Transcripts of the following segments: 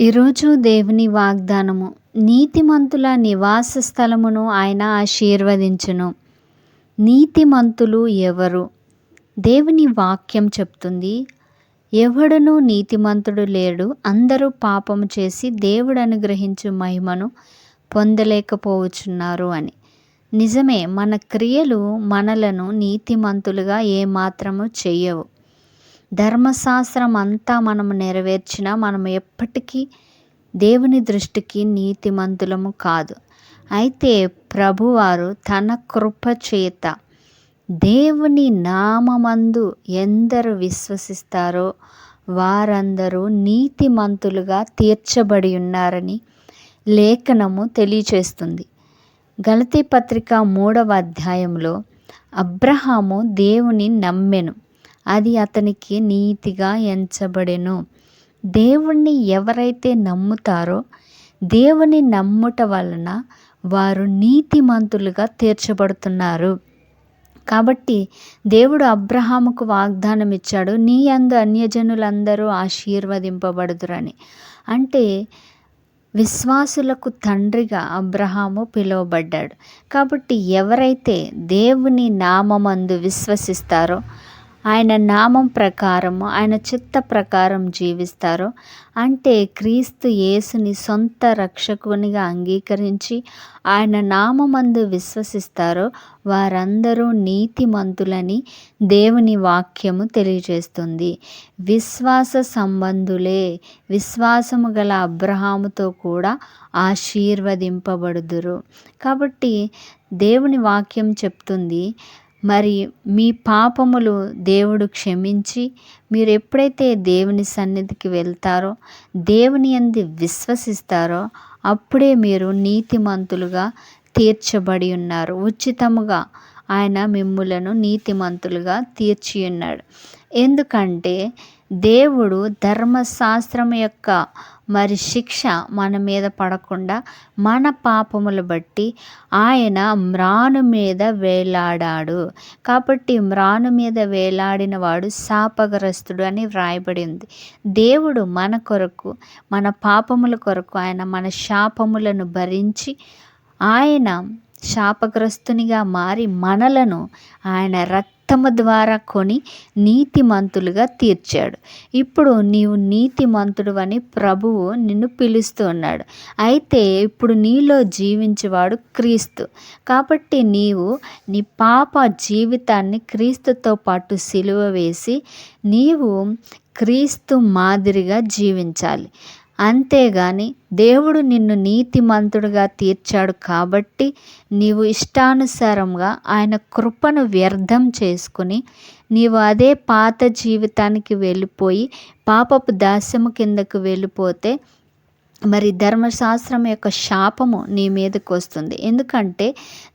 ఈరోజు దేవుని వాగ్దానము నీతిమంతుల నివాస స్థలమును ఆయన ఆశీర్వదించును. నీతిమంతులు ఎవరు? దేవుని వాక్యం చెప్తుంది ఎవడును నీతిమంతుడు లేడు అందరూ పాపము చేసి దేవుడు అనుగ్రహించు మహిమను పొందలేకపోవచ్చున్నారు అని. నిజమే మన క్రియలు మనలను నీతిమంతులుగా ఏమాత్రము చెయ్యవు ధర్మశాస్త్రం అంతా మనము నెరవేర్చినా మనం ఎప్పటికీ దేవుని దృష్టికి నీతిమంతులము కాదు. అయితే ప్రభువారు తన కృప చేత దేవుని నామందు ఎందరు విశ్వసిస్తారో వారందరూ నీతిమంతులుగా తీర్చబడి ఉన్నారని లేఖనము తెలియచేస్తుంది. గలతీ పత్రిక మూడవ అధ్యాయంలో అబ్రహాము దేవుని నమ్మెను. అది అతనికి నీతిగా ఎంచబడెను. దేవుణ్ణి ఎవరైతే నమ్ముతారో దేవుని నమ్ముట వలన వారు నీతిమంతులుగా తీర్చబడుతున్నారు. కాబట్టి దేవుడు అబ్రహాముకు వాగ్దానం ఇచ్చాడు నీ అందు అన్యజనులందరూ ఆశీర్వదింపబడుదురని. అంటే విశ్వాసులకు తండ్రిగా అబ్రహాము పిలువబడ్డాడు. కాబట్టి ఎవరైతే దేవుని నామందు విశ్వసిస్తారో ఆయన నామం ప్రకారము ఆయన చిత్త ప్రకారం జీవిస్తారో. అంటే క్రీస్తు యేసుని సొంత రక్షకునిగా అంగీకరించి ఆయన నామందు విశ్వసిస్తారో. వారందరూ నీతిమంతులని దేవుని వాక్యము తెలియజేస్తుంది. విశ్వాస సంబంధులే విశ్వాసము గల అబ్రహాముతో కూడా ఆశీర్వదింపబడుదురు. కాబట్టి దేవుని వాక్యం చెప్తుంది మరి మీ పాపములు దేవుడు క్షమించి మీరు ఎప్పుడైతే దేవుని సన్నిధికి వెళ్తారో దేవుని అంది విశ్వసిస్తారో అప్పుడే మీరు నీతిమంతులుగా తీర్చబడి ఉన్నారు. ఉచితముగా ఆయన మిమ్ములను నీతిమంతులుగా తీర్చి ఉన్నాడు ఎందుకంటే దేవుడు ధర్మశాస్త్రం యొక్క మరి శిక్ష మన మీద పడకుండా మన పాపములు బట్టి ఆయన మ్రాను మీద వేలాడాడు. కాబట్టి మ్రాను మీద వేలాడిన వాడు శాపగ్రస్తుడు అని వ్రాయబడి ఉంది. దేవుడు మన కొరకు మన పాపముల కొరకు ఆయన మన శాపములను భరించి ఆయన శాపగ్రస్తునిగా మారి మనలను ఆయన రక్తము ద్వారా కొని నీతిమంతులుగా తీర్చాడు. ఇప్పుడు నీవు నీతిమంతుడు అని ప్రభువు నిన్ను పిలుస్తూ ఉన్నాడు. అయితే ఇప్పుడు నీలో జీవించేవాడు క్రీస్తు. కాబట్టి నీవు నీ పాప జీవితాన్ని క్రీస్తుతో పాటు సిలువ వేసి నీవు క్రీస్తు మాదిరిగా జీవించాలి. అంతేగాని దేవుడు నిన్ను నీతిమంతుడుగా తీర్చాడు కాబట్టి నీవు ఇష్టానుసారంగా ఆయన కృపను వ్యర్థం చేసుకుని నీవు అదే పాత జీవితానికి వెళ్ళిపోయి పాపపు దాస్యము కిందకు వెళ్ళిపోతే మరి ధర్మశాస్త్రం యొక్క శాపము నీ మీదకి వస్తుంది. ఎందుకంటే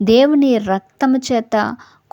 దేవుని రక్తము చేత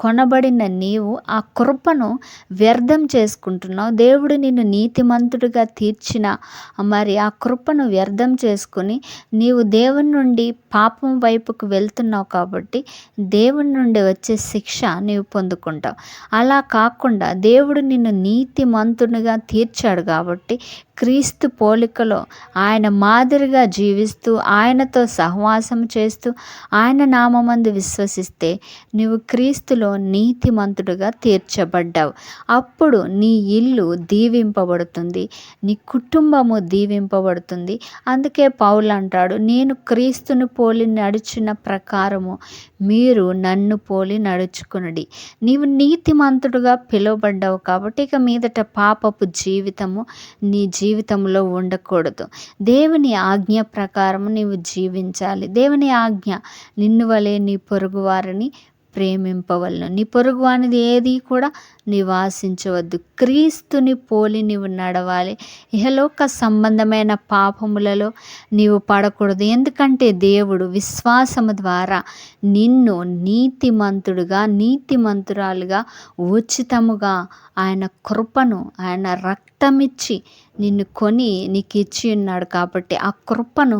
కొనబడిన నీవు ఆ కృపను వ్యర్థం చేసుకుంటున్నావు. దేవుడు నిన్ను నీతిమంతుడిగా తీర్చిన మరి ఆ కృపను వ్యర్థం చేసుకుని నీవు దేవుని నుండి పాపం వైపుకు వెళ్తున్నావు కాబట్టి దేవుని నుండి వచ్చే శిక్ష నీవు పొందుకుంటావు. అలా కాకుండా దేవుడు నిన్ను నీతిమంతునిగా తీర్చాడు కాబట్టి క్రీస్తు పోలికలో ఆయన మాదిరిగా జీవిస్తూ ఆయనతో సహవాసం చేస్తూ ఆయన నామందు విశ్వసిస్తే నీవు క్రీస్తులో నీతిమంతుడుగా తీర్చబడ్డావు. అప్పుడు నీ ఇల్లు దీవింపబడుతుంది. నీ కుటుంబము దీవింపబడుతుంది. అందుకే పౌలు అంటాడు నేను క్రీస్తును పోలి నడిచిన ప్రకారము మీరు నన్ను పోలి నడుచుకునడి. నీవు నీతిమంతుడుగా పిలువబడ్డావు కాబట్టి ఇక మీదట పాపపు జీవితము నీ జీవితంలో ఉండకూడదు. దేవుని ఆజ్ఞ ప్రకారం నీవు జీవించాలి. దేవుని ఆజ్ఞ నిన్ను వలె నీ పొరుగు వారిని ప్రేమింపవలను. నీ పొరుగు అనేది ఏది కూడా నివాసించవద్దు. క్రీస్తుని పోలి నీవు నడవాలి. ఇహలోక సంబంధమైన పాపములలో నీవు పడకూడదు. ఎందుకంటే దేవుడు విశ్వాసము ద్వారా నిన్ను నీతిమంతుడుగా నీతిమంతురాలుగా ఉచితముగా ఆయన కృపను ఆయన రక్త రక్తమిచ్చి నిన్ను కొని నీకు ఇచ్చి ఉన్నాడు కాబట్టి ఆ కృపను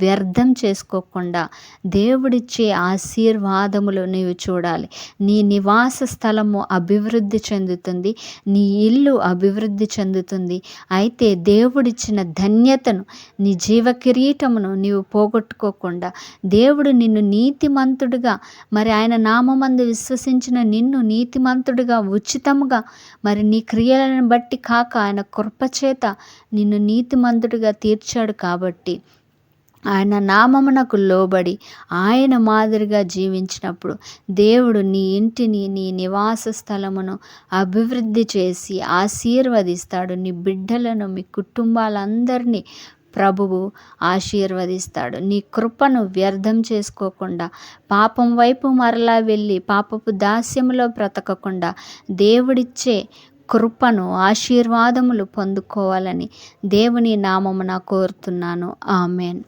వ్యర్థం చేసుకోకుండా దేవుడిచ్చే ఆశీర్వాదములు నీవు చూడాలి. నీ నివాస స్థలము అభివృద్ధి చెందుతుంది. నీ ఇల్లు అభివృద్ధి చెందుతుంది. అయితే దేవుడిచ్చిన ధన్యతను నీ జీవ కిరీటమును నీవు పోగొట్టుకోకుండా దేవుడు నిన్ను నీతిమంతుడుగా మరి ఆయన నామందు విశ్వసించిన నిన్ను నీతిమంతుడుగా ఉచితముగా మరి నీ క్రియలను బట్టి కాక ఆయన కృపచేత నిన్ను నీతిమంతుడిగా తీర్చాడు కాబట్టి ఆయన నామమునకు లోబడి ఆయన మాదిరిగా జీవించినప్పుడు దేవుడు నీ ఇంటిని నీ నివాస స్థలమును అభివృద్ధి చేసి ఆశీర్వదిస్తాడు. నీ బిడ్డలను మీ కుటుంబాలందరినీ ప్రభువు ఆశీర్వదిస్తాడు. నీ కృపను వ్యర్థం చేసుకోకుండా పాపం వైపు మరలా వెళ్ళి పాపపు దాస్యములో బ్రతకకుండా దేవుడిచ్చే కృపను ఆశీర్వాదములు పొందుకోవాలని దేవుని నామమున కోరుతున్నాను. ఆమెన్.